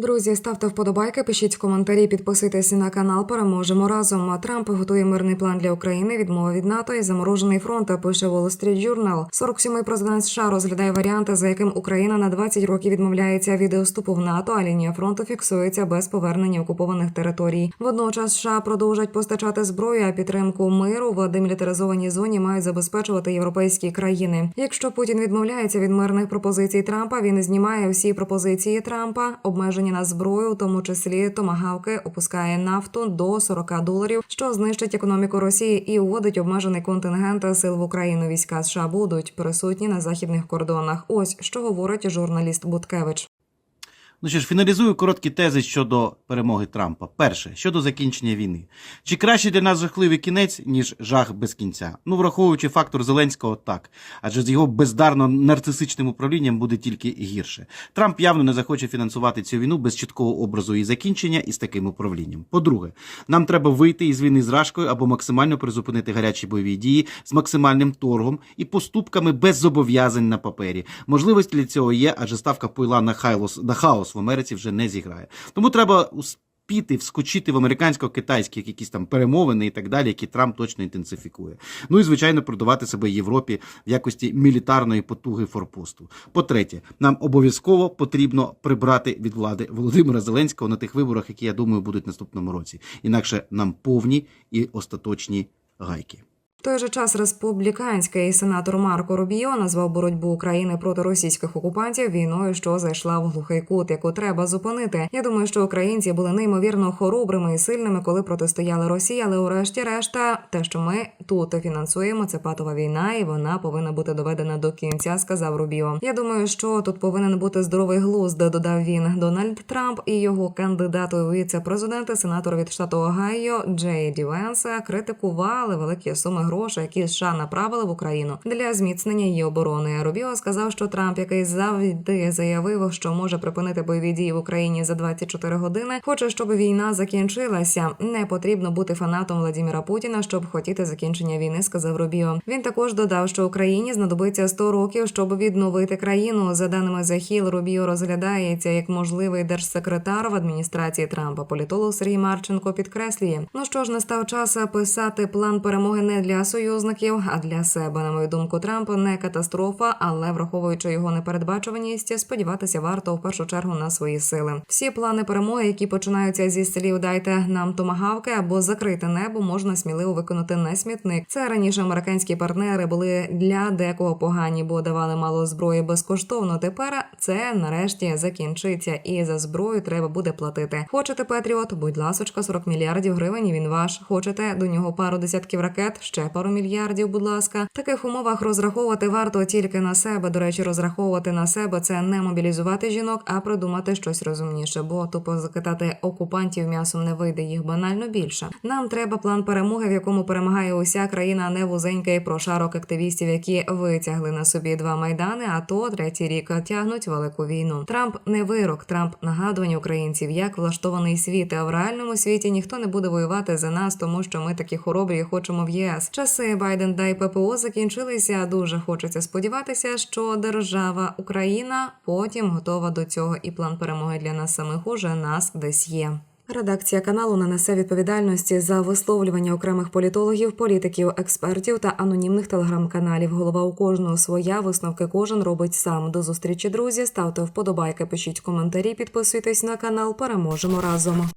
Друзі, ставте вподобайки, пишіть коментарі, підписуйтесь на канал. Переможемо разом. Трамп готує мирний план для України, відмова від НАТО і заморожений фронт. Пише Wall Street Journal. 47-й президент США розглядає варіанти, за яким Україна на 20 років відмовляється від вступу в НАТО, а лінія фронту фіксується без повернення окупованих територій. Водночас США продовжать постачати зброю, а підтримку миру в демілітаризованій зоні мають забезпечувати європейські країни. Якщо Путін відмовляється від мирних пропозицій Трампа, він знімає всі пропозиції Трампа, обмеження на зброю, у тому числі томагавки, опускає нафту до 40 доларів, що знищить економіку Росії і вводить обмежений контингент сил в Україну. Війська США будуть присутні на західних кордонах. Ось що говорить журналіст Буткевич. Ну що ж, фіналізую короткі тези щодо перемоги Трампа. Перше, щодо закінчення війни. Чи краще для нас жахливий кінець, ніж жах без кінця? Ну, враховуючи фактор Зеленського, так. Адже з його бездарно нарцисичним управлінням буде тільки гірше. Трамп явно не захоче фінансувати цю війну без чіткого образу її закінчення і з таким управлінням. По-друге, нам треба вийти із війни з Рашкою або максимально призупинити гарячі бойові дії з максимальним торгом і поступками без зобов'язань на папері. Можливості для цього є, адже ставка пойла на хайлос на хаос в Америці вже не зіграє. Тому треба успіти вскочити в американсько-китайські якісь там перемовини і так далі, які Трамп точно інтенсифікує. Ну і звичайно продавати себе Європі в якості мілітарної потуги форпосту. По-третє, нам обов'язково потрібно прибрати від влади Володимира Зеленського на тих виборах, які я думаю будуть наступному році. Інакше нам повні і остаточні гайки. В той же час республіканський сенатор Марко Рубіо назвав боротьбу України проти російських окупантів війною, що зайшла в глухий кут, яку треба зупинити. Я думаю, що українці були неймовірно хоробрими і сильними, коли протистояли Росії, але урешті решта, те, що ми тут фінансуємо, це патова війна, і вона повинна бути доведена до кінця. Сказав Рубіо. Я думаю, що тут повинен бути здоровий глузд. Додав він Дональд Трамп і його кандидат у віце-президенти, сенатор від штату Огайо Джей Ді Венса критикували великі суми грошей, які США направили в Україну для зміцнення її оборони. Рубіо сказав, що Трамп, який завжди заявив, що може припинити бойові дії в Україні за 24 години, хоче, щоб війна закінчилася. Не потрібно бути фанатом Владіміра Путіна, щоб хотіти закінчення війни, сказав Рубіо. Він також додав, що Україні знадобиться 100 років, щоб відновити країну. За даними Захіл, Рубіо розглядається як можливий держсекретар в адміністрації Трампа. Політолог Сергій Марченко підкреслює: ну що ж, настав час писати план перемоги не для союзників, а для себе. На мою думку, Трамп не катастрофа, але враховуючи його непередбачуваність, сподіватися варто в першу чергу на свої сили. Всі плани перемоги, які починаються зі слів дайте нам томагавки або закрите небо, можна сміливо виконати на смітник. Це раніше американські партнери були для декого погані, бо давали мало зброї безкоштовно. Тепер це нарешті закінчиться, і за зброю треба буде платити. Хочете Петріот? Будь ласочка, 40 мільярдів гривень. Він ваш. Хочете до нього пару десятків ракет? Ще пару мільярдів. Будь ласка, в таких умовах розраховувати варто тільки на себе. До речі, розраховувати на себе це не мобілізувати жінок, а придумати щось розумніше, бо тупо закидати окупантів м'ясом не вийде їх банально більше. Нам треба план перемоги, в якому перемагає уся країна, а не вузенький прошарок активістів, які витягли на собі два майдани. А то третій рік тягнуть велику війну. Трамп не вирок, Трамп нагадування українців, як влаштований світ. А в реальному світі ніхто не буде воювати за нас, тому що ми такі хоробрі і хочемо в ЄС. Часи Байден й ППО закінчилися. Дуже хочеться сподіватися, що держава Україна потім готова до цього, і план перемоги для нас самих уже нас десь є. Редакція каналу не несе відповідальності за висловлювання окремих політологів, політиків, експертів та анонімних телеграм-каналів. Голова у кожного своя висновки кожен робить сам. До зустрічі, друзі. Ставте вподобайки, пишіть коментарі, підписуйтесь на канал. Переможемо разом.